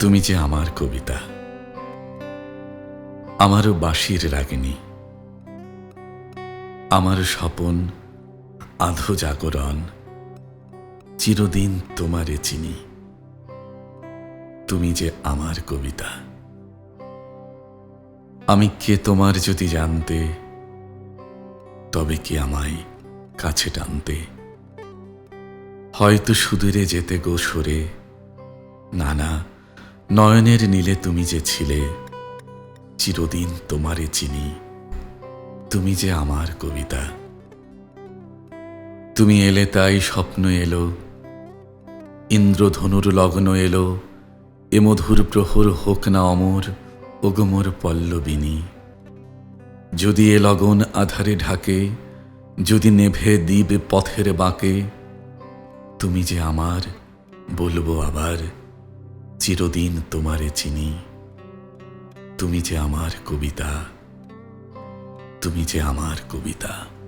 তুমি যে আমার কবিতা, আমারও বাঁশির রাগিনী, আমার স্বপন আধো জাগরণ, চিরদিন তোমারে চিনি। তুমি যে আমার কবিতা, আমি কে তোমার যদি জানতে, তবে কি আমায় কাছে টানতে? হয়তো সুদূরে যেতে গো সরে না না নয়নের নীলে তুমি যে ছিলে, চিরদিন তোমারে চিনি। তুমি যে আমার কবিতা। তুমি এলে তাই স্বপ্ন এলো, ইন্দ্রধনুর লগ্ন এলো, এ মধুর প্রহর হোক না অমর ওগমর পল্লবিনী। যদি এ লগন আধারে ঢাকে, যদি নেভে দ্বীপ পথের বাঁকে, তুমি যে আমার বলব আবার। চিরদিন তোমারে চিনি। তুমি যে আমার কবিতা তুমি যে আমার কবিতা।